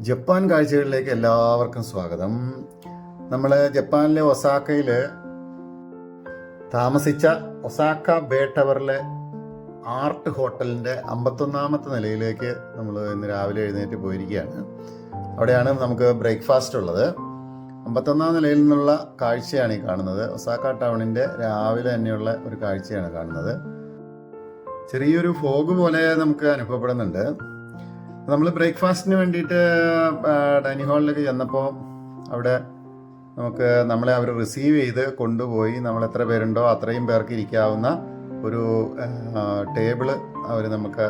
Japan കാഴ്ചകളിലേക്ക് എല്ലാവർക്കും സ്വാഗതം. നമ്മൾ ജപ്പാനിലെ ഒസാക്കയിൽ താമസിച്ച ഒസാക്ക ബേ ടവറിലെ ആർട്ട് ഹോട്ടലിന്റെ അമ്പത്തൊന്നാമത്തെ നിലയിലേക്ക് നമ്മൾ ഇന്ന് രാവിലെ എഴുന്നേറ്റ് പോയിരിക്കുകയാണ്. അവിടെയാണ് നമുക്ക് ബ്രേക്ക്ഫാസ്റ്റ് ഉള്ളത്. അമ്പത്തൊന്നാം നിലയിൽ നിന്നുള്ള കാഴ്ചയാണ് ഈ കാണുന്നത്. ഒസാക്ക ടൗണിന്റെ രാവിലെ തന്നെയുള്ള ഒരു കാഴ്ചയാണ് കാണുന്നത്. ചെറിയൊരു ഫോഗ് പോലെ നമുക്ക് അനുഭവപ്പെടുന്നുണ്ട്. നമ്മൾ ബ്രേക്ക്ഫാസ്റ്റിന് വേണ്ടിയിട്ട് ഡൈനിങ് ഹാളിലേക്ക് ചെന്നപ്പോൾ അവിടെ നമുക്ക് നമ്മളെ അവർ റിസീവ് ചെയ്ത് കൊണ്ടുപോയി നമ്മൾ എത്ര പേരുണ്ടോ അത്രയും പേർക്ക് ഇരിക്കാവുന്ന ഒരു ടേബിൾ അവർ നമുക്ക്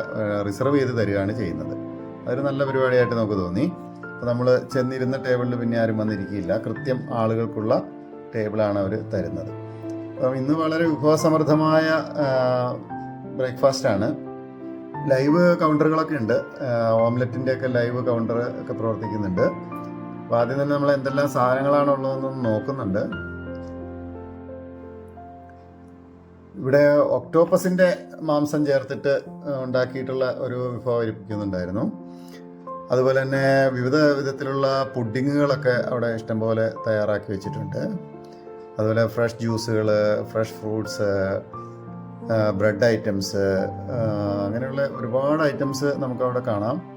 റിസർവ് ചെയ്ത് തരികയാണ് ചെയ്യുന്നത്. അതൊരു നല്ല പരിപാടിയായിട്ട് നമുക്ക് തോന്നി. അപ്പോൾ നമ്മൾ ചെന്നിരുന്ന ടേബിളിൽ പിന്നെ ആരും വന്നിരിക്കില്ല. കൃത്യം ആളുകൾക്കുള്ള ടേബിളാണ് അവർ തരുന്നത്. അപ്പം ഇന്ന് വളരെ വിഭവസമൃദ്ധമായ ബ്രേക്ക്ഫാസ്റ്റാണ്. ലൈവ് കൗണ്ടറുകളൊക്കെ ഉണ്ട്. ഓംലെറ്റിന്റെ ഒക്കെ ലൈവ് കൗണ്ടർ ഒക്കെ പ്രവർത്തിക്കുന്നുണ്ട്. അപ്പോൾ ആദ്യം തന്നെ നമ്മൾ എന്തെല്ലാം സാധനങ്ങളാണ് ഉള്ളതെന്നൊന്ന് നോക്കുന്നുണ്ട്. ഇവിടെ ഒക്ടോപ്പസിന്റെ മാംസം ചേർത്തിട്ട് ഉണ്ടാക്കിയിട്ടുള്ള ഒരു വിഭവം ഇരിപ്പിക്കുന്നുണ്ടായിരുന്നു. അതുപോലെ തന്നെ വിവിധ വിധത്തിലുള്ള പുഡിങ്ങുകളൊക്കെ അവിടെ ഇഷ്ടംപോലെ തയ്യാറാക്കി വെച്ചിട്ടുണ്ട്. അതുപോലെ ഫ്രഷ് ജ്യൂസുകൾ ഫ്രഷ് ഫ്രൂട്ട്സ് ബ്രെഡ് ഐറ്റംസ് അങ്ങനെയുള്ള ഒരുപാട് ഐറ്റംസ് നമുക്ക് അവിടെ കാണാം.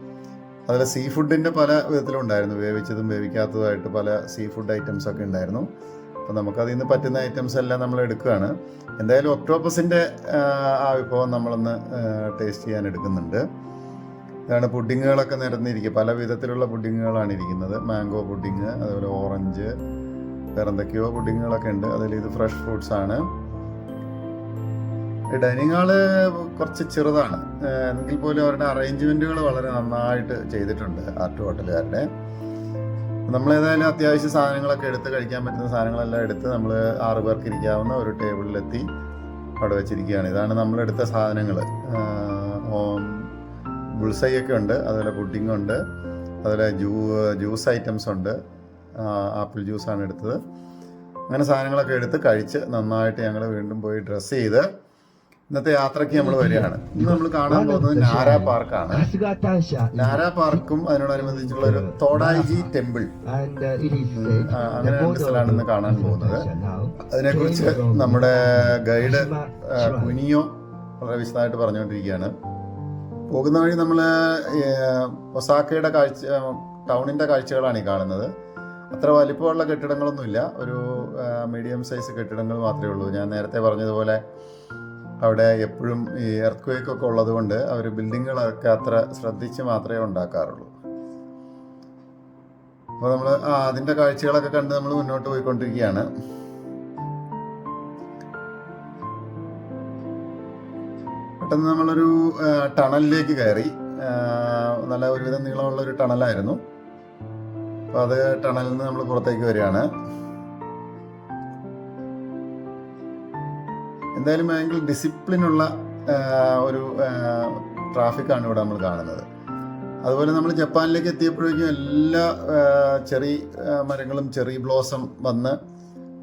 അതുപോലെ സീ ഫുഡിന്റെ പല വിധത്തിലും ഉണ്ടായിരുന്നു വേവിച്ചതും വേവിക്കാത്തതുമായിട്ട് പല സീ ഫുഡ് ഐറ്റംസ് ഒക്കെ ഉണ്ടായിരുന്നു. അപ്പോൾ നമുക്കതിൽ നിന്ന് പറ്റുന്ന ഐറ്റംസ് എല്ലാം നമ്മൾ എടുക്കുകയാണ്. എന്തായാലും ഒക്ടോപ്പസിന്റെ ആ വിഭവം നമ്മളൊന്ന് ടേസ്റ്റ് ചെയ്യാൻ എടുക്കുന്നുണ്ട്. ഇതാണ് പുഡിങ്ങുകളൊക്കെ നിരന്നിരിക്കുക. പല വിധത്തിലുള്ള പുഡിങ്ങുകളാണ് ഇരിക്കുന്നത്. മാംഗോ പുഡിങ് അതുപോലെ ഓറഞ്ച് വേറെ എന്തൊക്കെയോ പുഡിങ്ങുകളൊക്കെ ഉണ്ട്. അതിൽ ഇത് ഫ്രഷ് ഫ്രൂട്ട്സ് ആണ് ഡൈനിങ് ഹാൾ കുറച്ച് ചെറുതാണ്. എങ്കിൽ പോലും അവരുടെ അറേഞ്ച്മെന്റുകൾ വളരെ നന്നായിട്ട് ചെയ്തിട്ടുണ്ട് ആർട്ട് ഹോട്ടലുകാരുടെ. നമ്മൾ ഏതായാലും അത്യാവശ്യ സാധനങ്ങളൊക്കെ എടുത്ത് കഴിക്കാൻ പറ്റുന്ന സാധനങ്ങളെല്ലാം എടുത്ത് നമ്മൾ ആറ് പേർക്ക് ഇരിക്കാവുന്ന ഒരു ടേബിളിലെത്തി അവിടെ വെച്ചിരിക്കുകയാണ്. ഇതാണ് നമ്മൾ എടുത്ത സാധനങ്ങൾ ബുൾസൈ ഒക്കെ ഉണ്ട് അതുപോലെ പുഡിംഗ് ഉണ്ട് അതുപോലെ ജ്യൂ ജ്യൂസ് ഐറ്റംസ് ഉണ്ട്. ആപ്പിൾ ജ്യൂസാണ് എടുത്തത്. അങ്ങനെ സാധനങ്ങളൊക്കെ എടുത്ത് കഴിച്ച് നന്നായിട്ട് ഞങ്ങൾ വീണ്ടും പോയി ഡ്രസ്സ് ചെയ്ത് ഇന്നത്തെ യാത്രയ്ക്ക് നമ്മൾ വരികയാണ്. ഇന്ന് നമ്മൾ കാണാൻ പോകുന്നത് നാര പാർക്കാണ്. നാര പാർക്കും അതിനോടനുബന്ധിച്ചുള്ള ഒരു തോടാജി ടെമ്പിൾ. അങ്ങനെ രണ്ട് സ്ഥലമാണ് ഇന്ന് കാണാൻ പോകുന്നത്. അതിനെക്കുറിച്ച് നമ്മുടെ ഗൈഡ് കുനിയോ വളരെ വിശദമായിട്ട് പറഞ്ഞുകൊണ്ടിരിക്കുകയാണ്. പോകുന്ന വഴി നമ്മൾ ഒസാക്കയുടെ കാഴ്ച ടൗണിന്റെ കാഴ്ചകളാണ് ഈ കാണുന്നത്. അത്ര വലിപ്പമുള്ള കെട്ടിടങ്ങളൊന്നുമില്ല. ഒരു മീഡിയം സൈസ് കെട്ടിടങ്ങൾ മാത്രമേ ഉള്ളൂ. ഞാൻ നേരത്തെ പറഞ്ഞതുപോലെ അവിടെ എപ്പോഴും ഈ എർത്ത് ക്വേക്ക് ഒക്കെ ഉള്ളതുകൊണ്ട് അവർ ബിൽഡിങ്ങുകളൊക്കെ അത്ര ശ്രദ്ധിച്ച് മാത്രമേ ഉണ്ടാക്കാറുള്ളൂ. അപ്പോൾ നമ്മൾ ആ അതിന്റെ കാഴ്ചകളൊക്കെ കണ്ട് നമ്മൾ മുന്നോട്ട് പോയിക്കൊണ്ടിരിക്കുകയാണ്. പെട്ടെന്ന് നമ്മളൊരു ടണലിലേക്ക് കയറി. നല്ല ഒരുവിധം നീളമുള്ള ഒരു ടണലായിരുന്നു. അപ്പോൾ അത് ടണലിൽ നിന്ന് നമ്മൾ പുറത്തേക്ക് വരികയാണ്. എന്തായാലും ഭയങ്കര ഡിസിപ്ലിനുള്ള ഒരു ട്രാഫിക്കാണ് ഇവിടെ നമ്മൾ കാണുന്നത്. അതുപോലെ നമ്മൾ ജപ്പാനിലേക്ക് എത്തിയപ്പോഴേക്കും എല്ലാ ചെറി മരങ്ങളും ചെറി ബ്ലോസം വന്ന്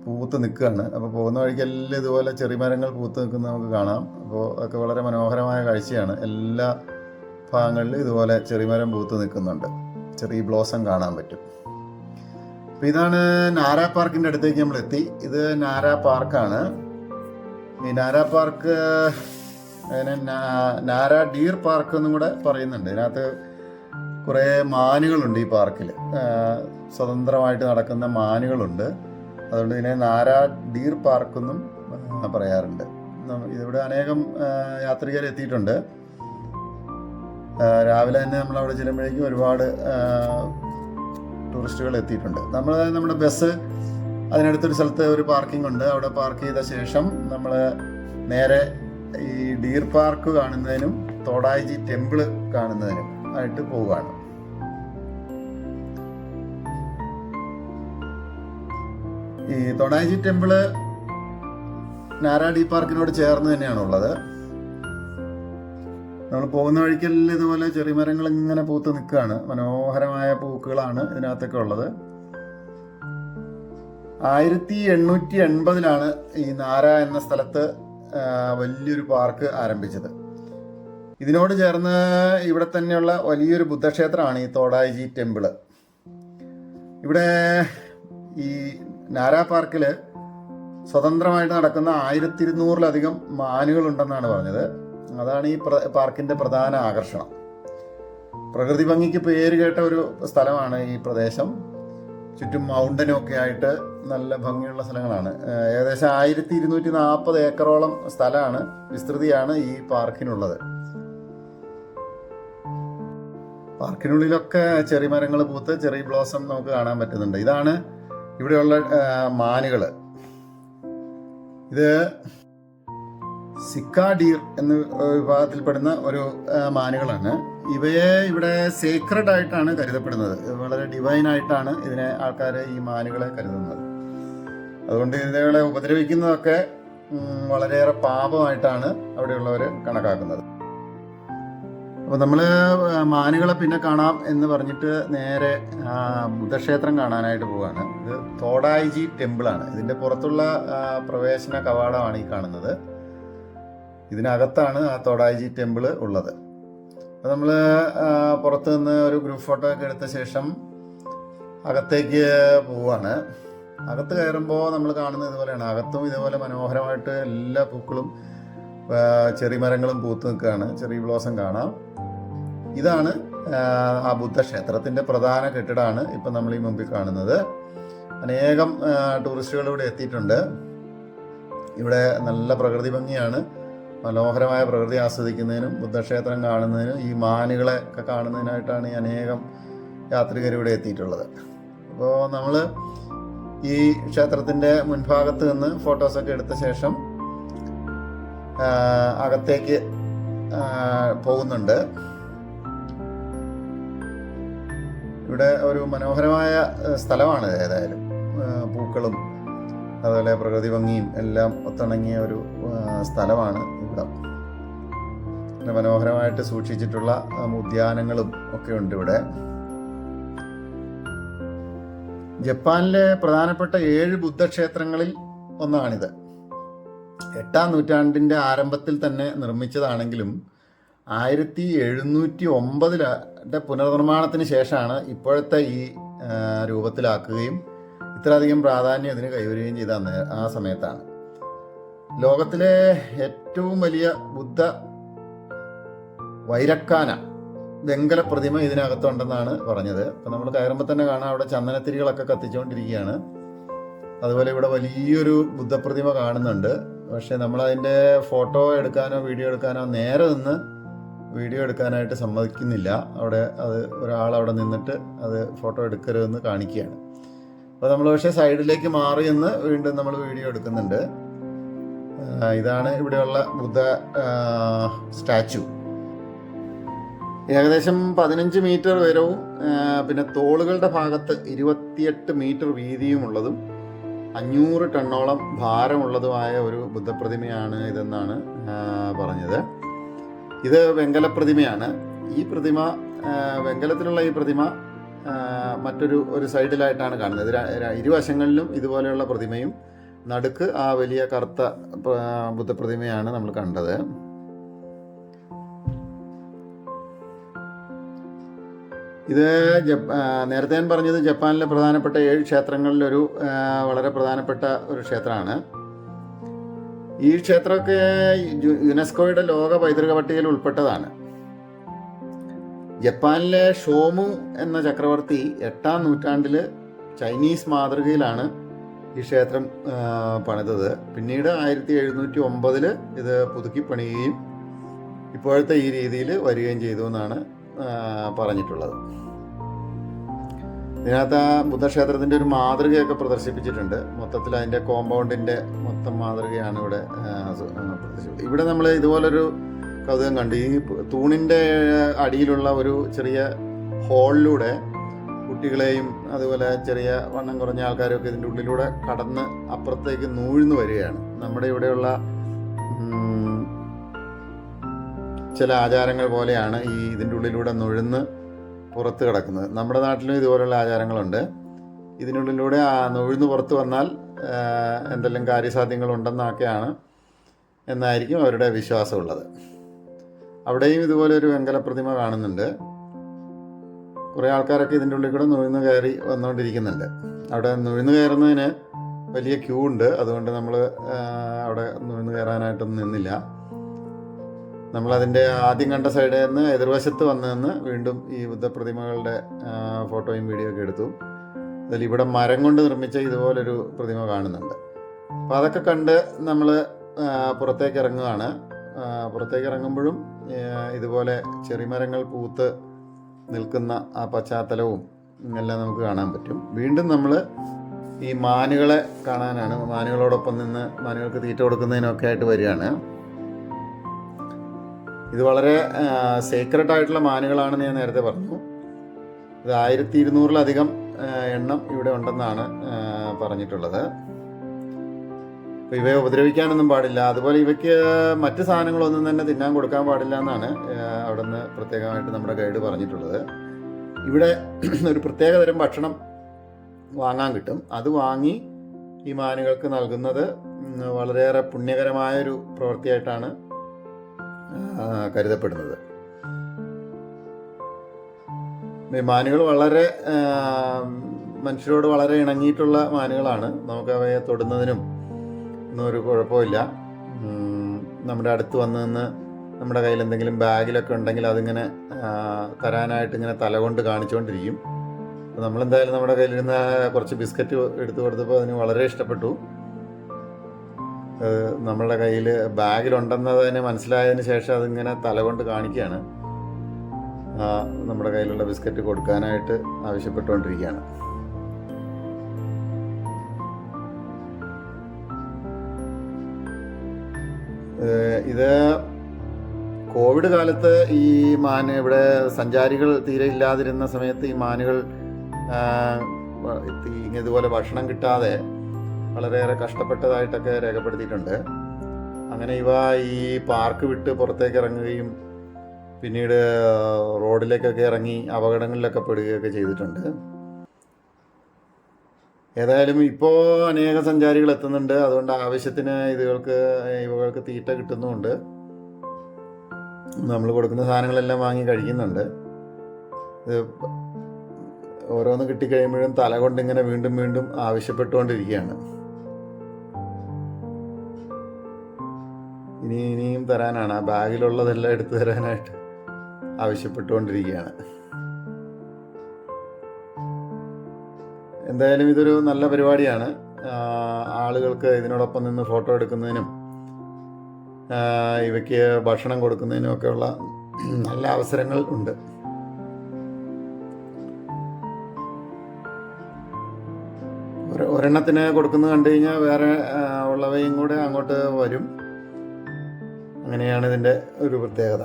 പൂത്ത് നിൽക്കുകയാണ്. അപ്പോൾ പോകുന്ന വഴിക്ക് എല്ലാം ഇതുപോലെ ചെറി മരങ്ങൾ പൂത്ത് നിൽക്കുന്നത് നമുക്ക് കാണാം. അപ്പോൾ അതൊക്കെ വളരെ മനോഹരമായ കാഴ്ചയാണ്. എല്ലാ ഭാഗങ്ങളിലും ഇതുപോലെ ചെറിമരം പൂത്ത് നിൽക്കുന്നുണ്ട്. ചെറിയ ബ്ലോസം കാണാൻ പറ്റും. അപ്പോൾ ഇതാണ് നാരാ പാർക്കിന്റെ അടുത്തേക്ക് നമ്മൾ എത്തി. ഇത് നാരാ പാർക്കാണ്. ഈ നാര പാർക്ക് അതിനെ നാര ഡീർ പാർക്ക് എന്നും കൂടെ പറയുന്നുണ്ട്. ഇതിനകത്ത് കുറേ മാനുകളുണ്ട് ഈ പാർക്കിൽ സ്വതന്ത്രമായിട്ട് നടക്കുന്ന മാനുകളുണ്ട്. അതുകൊണ്ട് ഇതിനെ നാര ഡീർ പാർക്ക് എന്നും പറയാറുണ്ട്. ഇതിവിടെ അനേകം യാത്രികർ എത്തിയിട്ടുണ്ട്. രാവിലെ തന്നെ നമ്മൾ അവിടെ ചെല്ലുമ്പോഴേക്കും ഒരുപാട് ടൂറിസ്റ്റുകൾ എത്തിയിട്ടുണ്ട്. നമ്മൾ നമ്മുടെ ബസ് അതിനടുത്തൊരു സ്ഥലത്ത് ഒരു പാർക്കിംഗ് ഉണ്ട് അവിടെ പാർക്ക് ചെയ്ത ശേഷം നമ്മൾ നേരെ ഈ ഡീർ പാർക്ക് കാണുന്നതിനും തോടായിജി ടെമ്പിൾ കാണുന്നതിനും ആയിട്ട് പോവുകയാണ്. ഈ തൊടാജി ടെമ്പിൾ നാരാഡി പാർക്കിനോട് ചേർന്ന് തന്നെയാണ് ഉള്ളത് നമ്മൾ പോകുന്ന വഴിക്കെല്ലാം ഇതുപോലെ ചെറിയ മരങ്ങൾ ഇങ്ങനെ പൂത്ത് നിൽക്കുകയാണ്. മനോഹരമായ പൂക്കളാണ് ഇതിനകത്തൊക്കെ ഉള്ളത്. ആയിരത്തി എണ്ണൂറ്റി എൺപതിലാണ് ഈ നാര എന്ന സ്ഥലത്ത് വലിയൊരു പാർക്ക് ആരംഭിച്ചത്. ഇതിനോട് ചേർന്ന് ഇവിടെ തന്നെയുള്ള വലിയൊരു ബുദ്ധക്ഷേത്രമാണ് ഈ തോടായിജി ടെമ്പിൾ. ഇവിടെ ഈ നാരാ പാർക്കിൽ സ്വതന്ത്രമായിട്ട് നടക്കുന്ന ആയിരത്തി ഇരുന്നൂറിലധികം മാനുകളുണ്ടെന്നാണ് പറഞ്ഞത്. അതാണ് ഈ പാർക്കിന്റെ പ്രധാന ആകർഷണം. പ്രകൃതി ഭംഗിക്ക് പേര് കേട്ട ഒരു സ്ഥലമാണ് ഈ പ്രദേശം. ചുറ്റും മൗണ്ടനും ഒക്കെ ആയിട്ട് നല്ല ഭംഗിയുള്ള സ്ഥലങ്ങളാണ്. ഏകദേശം ആയിരത്തി ഇരുന്നൂറ്റി നാൽപ്പത് ഏക്കറോളം സ്ഥലമാണ് വിസ്തൃതിയാണ് ഈ പാർക്കിനുള്ളത്. പാർക്കിനുള്ളിലൊക്കെ ചെറിയ മരങ്ങൾ പൂത്ത് ചെറിയ ബ്ലോസം നമുക്ക് കാണാൻ പറ്റുന്നുണ്ട്. ഇതാണ് ഇവിടെയുള്ള മാനുകൾ ഇത് സിക്കാഡീർ എന്ന വിഭാഗത്തിൽപ്പെടുന്ന ഒരു മാനുകളാണ്. ഇവയെ ഇവിടെ സേക്രഡ് ആയിട്ടാണ് കരുതപ്പെടുന്നത് വളരെ ഡിവൈൻ ആയിട്ടാണ് ഇതിനെ ആൾക്കാർ ഈ മാനുകളെ കരുതുന്നത്. അതുകൊണ്ട് ഇതിനെ ഉപദ്രവിക്കുന്നതൊക്കെ വളരെയേറെ പാപമായിട്ടാണ് അവിടെയുള്ളവർ കണക്കാക്കുന്നത്. അപ്പോൾ നമ്മൾ മാനുകളെ പിന്നെ കാണാം എന്ന് പറഞ്ഞിട്ട് നേരെ ബുദ്ധക്ഷേത്രം കാണാനായിട്ട് പോവുകയാണ് ഇത് തോടായിജി ടെമ്പിളാണ്. ഇതിന്റെ പുറത്തുള്ള പ്രവേശന കവാടമാണ് ഈ കാണുന്നത്. ഇതിനകത്താണ് ആ തോടായിജി ടെമ്പിൾ ഉള്ളത്. അപ്പോൾ നമ്മൾ പുറത്തു നിന്ന് ഒരു ഗ്രൂപ്പ് ഫോട്ടോ ഒക്കെ എടുത്ത ശേഷം അകത്തേക്ക് പോവുകയാണ് അകത്ത് കയറുമ്പോൾ നമ്മൾ കാണുന്നത് ഇതുപോലെയാണ്. അകത്തും ഇതുപോലെ മനോഹരമായിട്ട് എല്ലാ പൂക്കളും ചെറിയ മരങ്ങളും പൂത്ത് നിൽക്കുകയാണ്. ചെറിയ ബ്ലോസം കാണാം. ഇതാണ് ആ, ബുദ്ധ ബുദ്ധക്ഷേത്രത്തിന്റെ പ്രധാന കെട്ടിടമാണ് ഇപ്പം നമ്മൾ ഈ മുമ്പിൽ കാണുന്നത്. അനേകം ടൂറിസ്റ്റുകൾ ഇവിടെ എത്തിയിട്ടുണ്ട്. ഇവിടെ നല്ല പ്രകൃതി ഭംഗിയാണ്. മനോഹരമായ പ്രകൃതി ആസ്വദിക്കുന്നതിനും ബുദ്ധക്ഷേത്രം കാണുന്നതിനും ഈ മാനുകളെ ഒക്കെ കാണുന്നതിനായിട്ടാണ് ഈ അനേകം യാത്രികർ ഇവിടെ എത്തിയിട്ടുള്ളത്. അപ്പോൾ നമ്മൾ ഈ ക്ഷേത്രത്തിന്റെ മുൻഭാഗത്ത് നിന്ന് ഫോട്ടോസൊക്കെ എടുത്ത ശേഷം അകത്തേക്ക് പോകുന്നുണ്ട്. ഇവിടെ ഒരു മനോഹരമായ സ്ഥലമാണ് ഏതായാലും. പൂക്കളും അതുപോലെ പ്രകൃതി ഭംഗിയും എല്ലാം ഒത്തിണങ്ങിയ ഒരു സ്ഥലമാണ്. പിന്നെ മനോഹരമായിട്ട് സൂക്ഷിച്ചിട്ടുള്ള ഉദ്യാനങ്ങളും ഒക്കെ ഉണ്ട് ഇവിടെ ജപ്പാനിലെ പ്രധാനപ്പെട്ട ഏഴ് ബുദ്ധക്ഷേത്രങ്ങളിൽ ഒന്നാണിത്. എട്ടാം നൂറ്റാണ്ടിന്റെ ആരംഭത്തിൽ തന്നെ നിർമ്മിച്ചതാണെങ്കിലും ആയിരത്തി എഴുന്നൂറ്റി ഒമ്പതിലെ പുനർനിർമ്മാണത്തിന് ശേഷമാണ് ഇപ്പോഴത്തെ ഈ രൂപത്തിലാക്കുകയും ഇത്രയധികം പ്രാധാന്യം അതിന് കൈവരുകയും ചെയ്ത ആ സമയത്താണ്. ലോകത്തിലെ ഏറ്റവും വലിയ ബുദ്ധ വൈരക്കാന വെങ്കല പ്രതിമ ഇതിനകത്തുണ്ടെന്നാണ് പറഞ്ഞത്. അപ്പം നമ്മൾ കയറുമ്പോൾ തന്നെ കാണാം അവിടെ ചന്ദനത്തിരികളൊക്കെ കത്തിച്ചുകൊണ്ടിരിക്കുകയാണ്. അതുപോലെ ഇവിടെ വലിയൊരു ബുദ്ധപ്രതിമ കാണുന്നുണ്ട്. പക്ഷേ നമ്മളതിന്റെ ഫോട്ടോ എടുക്കാനോ വീഡിയോ എടുക്കാനോ നേരെ നിന്ന് വീഡിയോ എടുക്കാനായിട്ട് സമ്മതിക്കുന്നില്ല. അവിടെ അത് ഒരാൾ അവിടെ നിന്നിട്ട് അത് ഫോട്ടോ എടുക്കരുതെന്ന് കാണിക്കുകയാണ്. അപ്പോൾ നമ്മൾ പക്ഷേ സൈഡിലേക്ക് മാറി നിന്ന് വീണ്ടും നമ്മൾ വീഡിയോ എടുക്കുന്നുണ്ട്. ഇതാണ് ഇവിടെയുള്ള ബുദ്ധ സ്റ്റാച്ചു. ഏകദേശം പതിനഞ്ച് മീറ്റർ ഉയരവും പിന്നെ തോളുകളുടെ ഭാഗത്ത് ഇരുപത്തിയെട്ട് മീറ്റർ വീതിയുമുള്ളതും അഞ്ഞൂറ് ടണ്ണോളം ഭാരമുള്ളതുമായ ഒരു ബുദ്ധപ്രതിമയാണ് ഇതെന്നാണ് പറഞ്ഞത്. ഇത് വെങ്കല പ്രതിമയാണ് ഈ പ്രതിമ വെങ്കലത്തിലുള്ള ഈ പ്രതിമ മറ്റൊരു ഒരു സൈഡിലായിട്ടാണ് കാണുന്നത്. ഇരുവശങ്ങളിലും ഇതുപോലെയുള്ള പ്രതിമയും നടുക്ക് ആ വലിയ കറുത്ത ബുദ്ധപ്രതിമയാണ് നമ്മൾ കണ്ടത്. ഇത് നേരത്തെ ഞാൻ പറഞ്ഞത് ജപ്പാനിലെ പ്രധാനപ്പെട്ട ഏഴ് ക്ഷേത്രങ്ങളിലൊരു വളരെ പ്രധാനപ്പെട്ട ഒരു ക്ഷേത്രമാണ്. ഈ ക്ഷേത്രമൊക്കെ യുനെസ്കോയുടെ ലോക പൈതൃക പട്ടികയിൽ ഉൾപ്പെട്ടതാണ്. ജപ്പാനിലെ ഷോമു എന്ന ചക്രവർത്തി എട്ടാം നൂറ്റാണ്ടിൽ ചൈനീസ് മാതൃകയിലാണ് ഈ ക്ഷേത്രം പണിതത്. പിന്നീട് ആയിരത്തി എഴുന്നൂറ്റി ഒമ്പതിൽ ഇത് പുതുക്കി പണിയുകയും ഇപ്പോഴത്തെ ഈ രീതിയിൽ വരികയും ചെയ്തു എന്നാണ് പറഞ്ഞിട്ടുള്ളത്. ഇതിനകത്ത് ആ ബുദ്ധക്ഷേത്രത്തിന്റെ ഒരു മാതൃകയൊക്കെ പ്രദർശിപ്പിച്ചിട്ടുണ്ട്. മൊത്തത്തിൽ അതിന്റെ കോമ്പൗണ്ടിന്റെ മൊത്തം മാതൃകയാണ് ഇവിടെ പ്രദർശിപ്പിച്ചത്. ഇവിടെ നമ്മൾ ഇതുപോലൊരു കൗതുകം കണ്ടു. ഈ തൂണിന്റെ അടിയിലുള്ള ഒരു ചെറിയ ഹോളിലൂടെ കുട്ടികളെയും അതുപോലെ ചെറിയ വണ്ണം കുറഞ്ഞ ആൾക്കാരൊക്കെ ഇതിന്റെ ഉള്ളിലൂടെ കടന്ന് അപ്പുറത്തേക്ക് നൂഴ്ന്നു വരികയാണ്. നമ്മുടെ ഇവിടെയുള്ള ചില ആചാരങ്ങൾ പോലെയാണ് ഈ ഇതിന്റെ ഉള്ളിലൂടെ നുഴന്ന് പുറത്ത് കിടക്കുന്നത്. നമ്മുടെ നാട്ടിലും ഇതുപോലുള്ള ആചാരങ്ങളുണ്ട്. ഇതിനുള്ളിലൂടെ നുഴന്ന് പുറത്ത് വന്നാൽ എന്തെല്ലാം കാര്യസാധ്യങ്ങളുണ്ടെന്നൊക്കെയാണ് എന്നായിരിക്കും അവരുടെ വിശ്വാസമുള്ളത്. അവിടെയും ഇതുപോലെ ഒരു വെങ്കല പ്രതിമ കാണുന്നുണ്ട്. കുറേ ആൾക്കാരൊക്കെ ഇതിന്റെ ഉള്ളിൽ കൂടെ നുഴഞ്ഞു കയറി വന്നുകൊണ്ടിരിക്കുന്നുണ്ട്. അവിടെ നുഴഞ്ഞു കയറുന്നതിന് വലിയ ക്യൂ ഉണ്ട്. അതുകൊണ്ട് നമ്മൾ അവിടെ നുഴഞ്ഞു കയറാനായിട്ടൊന്നും നിന്നില്ല. നമ്മളതിന്റെ ആദ്യം കണ്ട സൈഡിൽ നിന്ന് എതിർവശത്ത് വന്നു നിന്ന് വീണ്ടും ഈ ബുദ്ധപ്രതിമകളുടെ ഫോട്ടോയും വീഡിയോ ഒക്കെ എടുത്തു. അതിൽ ഇവിടെ മരം കൊണ്ട് നിർമ്മിച്ച ഇതുപോലൊരു പ്രതിമ കാണുന്നുണ്ട്. അപ്പോൾ അതൊക്കെ കണ്ട് നമ്മൾ പുറത്തേക്ക് ഇറങ്ങുകയാണ് പുറത്തേക്ക് ഇറങ്ങുമ്പോഴും ഇതുപോലെ ചെറിയ മരങ്ങൾ പൂത്ത് നിൽക്കുന്ന ആ പശ്ചാത്തലവും എല്ലാം നമുക്ക് കാണാൻ പറ്റും. വീണ്ടും നമ്മൾ ഈ മാനുകളെ കാണാനാണ് മാനുകളോടൊപ്പം നിന്ന് മാനുകൾക്ക് തീറ്റ കൊടുക്കുന്നതിനൊക്കെ ആയിട്ട് വരികയാണ്. ഇത് വളരെ സീക്രട്ട് ആയിട്ടുള്ള മാനുകളാണെന്ന് ഞാൻ നേരത്തെ പറഞ്ഞു. ഇത് ആയിരത്തി ഇരുന്നൂറിലധികം എണ്ണം ഇവിടെ ഉണ്ടെന്നാണ് പറഞ്ഞിട്ടുള്ളത്. അപ്പോൾ ഇവയെ ഉപദ്രവിക്കാനൊന്നും പാടില്ല. അതുപോലെ ഇവയ്ക്ക് മറ്റ് സാധനങ്ങളൊന്നും തന്നെ തിന്നാൻ കൊടുക്കാൻ പാടില്ല എന്നാണ് അവിടെ അവിടുന്ന് പ്രത്യേകമായിട്ട് നമ്മുടെ ഗൈഡ് പറഞ്ഞിട്ടുള്ളത്. ഇവിടെ ഒരു പ്രത്യേക തരം ഭക്ഷണം വാങ്ങാൻ കിട്ടും. അത് വാങ്ങി ഈ മാനുകൾക്ക് നൽകുന്നത് വളരെയേറെ പുണ്യകരമായൊരു പ്രവൃത്തിയായിട്ടാണ് കരുതപ്പെടുന്നത്. മാനുകൾ വളരെ മനുഷ്യരോട് വളരെ ഇണങ്ങിയിട്ടുള്ള മാനുകളാണ്. നമുക്ക് അവയെ തൊടുന്നതിനും ഒന്നും ഒരു കുഴപ്പമില്ല. നമ്മുടെ അടുത്ത് വന്ന് നിന്ന് നമ്മുടെ കയ്യിൽ എന്തെങ്കിലും ബാഗിലൊക്കെ ഉണ്ടെങ്കിൽ അതിങ്ങനെ തരാനായിട്ട് ഇങ്ങനെ തലകൊണ്ട് കാണിച്ചുകൊണ്ടിരിക്കും അപ്പോൾ നമ്മളെന്തായാലും നമ്മുടെ കയ്യിലിരുന്ന കുറച്ച് ബിസ്ക്കറ്റ് എടുത്തു കൊടുത്തപ്പോൾ അതിന് വളരെ ഇഷ്ടപ്പെട്ടു. നമ്മളുടെ കയ്യിൽ ബാഗിലുണ്ടെന്നതിന് മനസ്സിലായതിന് ശേഷം അതിങ്ങനെ തലകൊണ്ട് കാണിക്കുകയാണ്. നമ്മുടെ കയ്യിലുള്ള ബിസ്ക്കറ്റ് കൊടുക്കാനായിട്ട് ആവശ്യപ്പെട്ടുകൊണ്ടിരിക്കുകയാണ്. ഇത് കോവിഡ് കാലത്ത് ഈ മാന് ഇവിടെ സഞ്ചാരികൾ തീരെ ഇല്ലാതിരുന്ന സമയത്ത് ഈ മാനുകൾ ഇതുപോലെ ഭക്ഷണം കിട്ടാതെ വളരെയേറെ കഷ്ടപ്പെട്ടതായിട്ടൊക്കെ രേഖപ്പെടുത്തിയിട്ടുണ്ട്. അങ്ങനെ ഇവ ഈ പാർക്ക് വിട്ട് പുറത്തേക്ക് ഇറങ്ങുകയും പിന്നീട് റോഡിലേക്കൊക്കെ ഇറങ്ങി അപകടങ്ങളിലൊക്കെ പെടുകയൊക്കെ ചെയ്തിട്ടുണ്ട്. ഏതായാലും ഇപ്പോൾ അനേക സഞ്ചാരികൾ എത്തുന്നുണ്ട്. അതുകൊണ്ട് ആവശ്യത്തിന് ഇതുകൾക്ക് ഇവകൾക്ക് തീറ്റ കിട്ടുന്നുമുണ്ട്. നമ്മൾ കൊടുക്കുന്ന സാധനങ്ങളെല്ലാം വാങ്ങി കഴിക്കുന്നുണ്ട്. ഇത് ഓരോന്ന് കിട്ടിക്കഴിയുമ്പോഴും തല കൊണ്ട് ഇങ്ങനെ വീണ്ടും വീണ്ടും ആവശ്യപ്പെട്ടുകൊണ്ടിരിക്കുകയാണ്. ഇനി ഇനിയും തരാനാണ്. ആ ബാഗിലുള്ളതെല്ലാം എടുത്തു തരാനായിട്ട് ആവശ്യപ്പെട്ടുകൊണ്ടിരിക്കുകയാണ്. എന്തായാലും ഇതൊരു നല്ല പരിപാടിയാണ്. ആളുകൾക്ക് ഇതിനോടൊപ്പം നിന്ന് ഫോട്ടോ എടുക്കുന്നതിനും ഇവയ്ക്ക് ഭക്ഷണം കൊടുക്കുന്നതിനും ഒക്കെയുള്ള നല്ല അവസരങ്ങൾ ഉണ്ട്. ഒരു- ഒരെണ്ണത്തിന് കൊടുക്കുന്നത് കണ്ടു കഴിഞ്ഞാൽ വേറെ ഉള്ളവയും കൂടെ അങ്ങോട്ട് വരും. അങ്ങനെയാണ് ഇതിന്റെ ഒരു പ്രത്യേകത.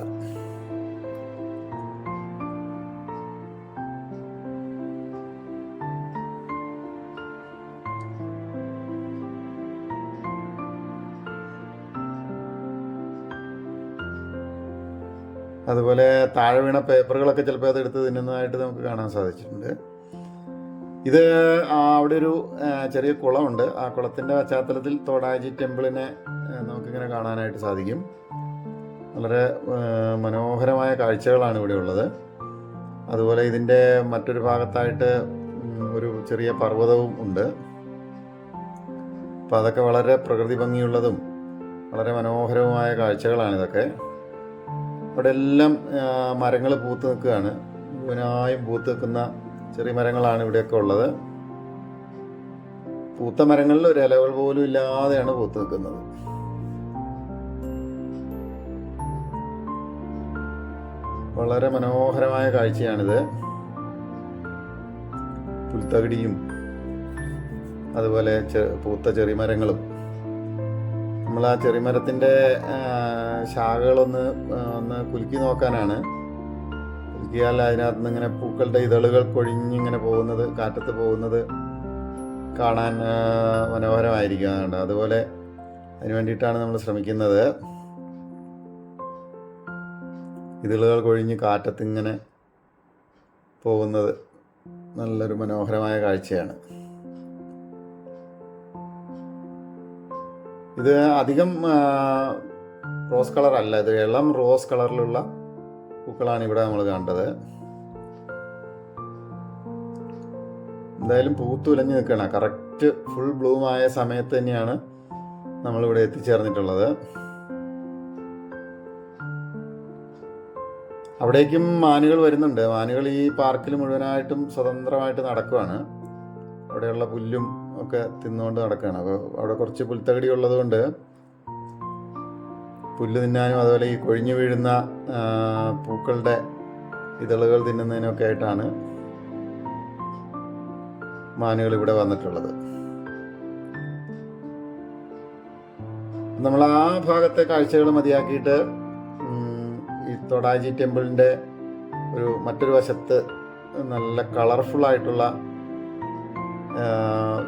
അതുപോലെ താഴെ വീണ പേപ്പറുകളൊക്കെ ചിലപ്പോൾ അത് എടുത്ത് തിന്നുന്നതായിട്ട് നമുക്ക് കാണാൻ സാധിച്ചിട്ടുണ്ട്. ഇത് അവിടെ ഒരു ചെറിയ കുളമുണ്ട്. ആ കുളത്തിന്റെ പശ്ചാത്തലത്തിൽ തോടാജി ടെമ്പിളിനെ നമുക്കിങ്ങനെ കാണാനായിട്ട് സാധിക്കും. വളരെ മനോഹരമായ കാഴ്ചകളാണ് ഇവിടെ ഉള്ളത്. അതുപോലെ ഇതിന്റെ മറ്റൊരു ഭാഗത്തായിട്ട് ഒരു ചെറിയ പർവതവും ഉണ്ട്. അപ്പോൾ അതൊക്കെ വളരെ പ്രകൃതി ഭംഗിയുള്ളതും വളരെ മനോഹരവുമായ കാഴ്ചകളാണ് ഇതൊക്കെ. അവിടെ എല്ലാം മരങ്ങൾ പൂത്ത് നിൽക്കുകയാണ്. മുഴുവനായും പൂത്ത് നിൽക്കുന്ന ചെറിയ മരങ്ങളാണ് ഇവിടെയൊക്കെ ഉള്ളത്. പൂത്ത മരങ്ങളിൽ ഒരു ഇലകൾ പോലും ഇല്ലാതെയാണ് പൂത്ത് നിൽക്കുന്നത്. വളരെ മനോഹരമായ കാഴ്ചയാണിത്. പുൽത്തകിടിയും അതുപോലെ പൂത്ത ചെറിയ ചെറിമരങ്ങളും നമ്മൾ ആ ചെറിമരത്തിന്റെ ശാഖകളൊന്ന് ഒന്ന് കുലുക്കി നോക്കാനാണ്. കുലുക്കിയാൽ അതിനകത്ത് നിന്ന് ഇങ്ങനെ പൂക്കളുടെ ഇതളുകൾ കൊഴിഞ്ഞിങ്ങനെ പോകുന്നത് കാറ്റത്ത് പോകുന്നത് കാണാൻ മനോഹരമായിരിക്കും അതുപോലെ അതിന് വേണ്ടിയിട്ടാണ് നമ്മൾ ശ്രമിക്കുന്നത്. ഇതളുകൾ കൊഴിഞ്ഞ് കാറ്റത്ത് ഇങ്ങനെ പോകുന്നത്. നല്ലൊരു മനോഹരമായ കാഴ്ചയാണ്. ഇത് അധികം റോസ് കളർ അല്ല ഇത് ഇളം റോസ് കളറിലുള്ള പൂക്കളാണ് ഇവിടെ നമ്മൾ കണ്ടത്. എന്തായാലും പൂത്തുലഞ്ഞ് നിൽക്കണം കറക്റ്റ് ഫുൾ ബ്ലൂം ആയ സമയത്ത് തന്നെയാണ് നമ്മളിവിടെ എത്തിച്ചേർന്നിട്ടുള്ളത്. അവിടേക്കും മാനുകൾ വരുന്നുണ്ട്. മാനുകൾ ഈ പാർക്കിൽ മുഴുവനായിട്ടും സ്വതന്ത്രമായിട്ട് നടക്കുവാണ്. അവിടെയുള്ള പുല്ലും ഒക്കെ തിന്നുകൊണ്ട് നടക്കുകയാണ് അപ്പോൾ അവിടെ കുറച്ച് പുൽത്തകടി ഉള്ളതുകൊണ്ട് പുല്ല് തിന്നാനും അതുപോലെ ഈ കൊഴിഞ്ഞു വീഴുന്ന പൂക്കളുടെ ഇതളുകൾ തിന്നുന്നതിനൊക്കെ ആയിട്ടാണ് മാനുകൾ ഇവിടെ വന്നിട്ടുള്ളത്. നമ്മൾ ആ ഭാഗത്തെ കാഴ്ചകൾ മതിയാക്കിയിട്ട് ഈ തൊടാജി ടെമ്പിളിന്റെ ഒരു മറ്റൊരു വശത്ത് നല്ല കളർഫുൾ ആയിട്ടുള്ള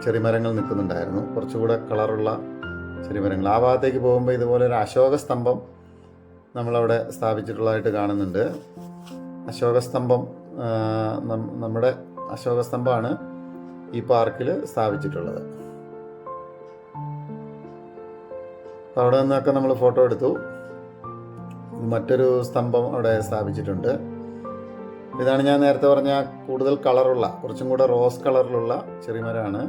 ചെറിമരങ്ങൾ നിൽക്കുന്നുണ്ടായിരുന്നു. കുറച്ചുകൂടെ കളറുള്ള ചെറിമരങ്ങൾ ആ ഭാഗത്തേക്ക് പോകുമ്പോൾ ഇതുപോലെ ഒരു അശോക സ്തംഭം നമ്മളവിടെ സ്ഥാപിച്ചിട്ടുള്ളതായിട്ട് കാണുന്നുണ്ട്. അശോക സ്തംഭം നമ്മുടെ അശോക സ്തംഭമാണ് ഈ പാർക്കിൽ സ്ഥാപിച്ചിട്ടുള്ളത്. അവിടെ നിന്നൊക്കെ നമ്മൾ ഫോട്ടോ എടുത്തു. മറ്റൊരു സ്തംഭം അവിടെ സ്ഥാപിച്ചിട്ടുണ്ട്. ഇതാണ് ഞാൻ നേരത്തെ പറഞ്ഞ കൂടുതൽ കളറുള്ള കുറച്ചും കൂടെ റോസ് കളറിലുള്ള ചെറിമരമാണ്.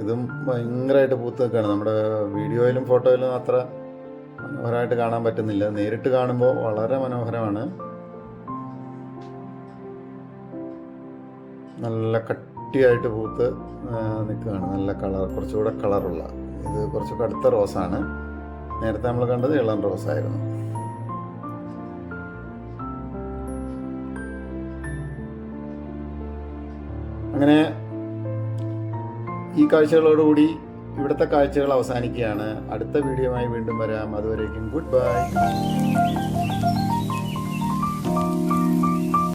ഇതും ഭയങ്കരമായിട്ട് പൂത്ത് നിൽക്കുകയാണ്. നമ്മുടെ വീഡിയോയിലും ഫോട്ടോയിലും അത്ര മനോഹരമായിട്ട് കാണാൻ പറ്റുന്നില്ല. നേരിട്ട് കാണുമ്പോൾ വളരെ മനോഹരമാണ്. നല്ല കട്ടിയായിട്ട് പൂത്ത് നിൽക്കുകയാണ്. നല്ല കളർ കുറച്ചുകൂടെ കളറുള്ള. ഇത് കുറച്ച് കടുത്ത റോസാണ്. നേരത്തെ നമ്മൾ കണ്ടത് ഇളം റോസായിരുന്നു. അങ്ങനെ ഈ കാഴ്ചകളോടുകൂടി ഇവിടുത്തെ കാഴ്ചകൾ അവസാനിക്കുകയാണ്. അടുത്ത വീഡിയോയുമായി വീണ്ടും വരാം. അതുവരേക്കും ഗുഡ് ബൈ.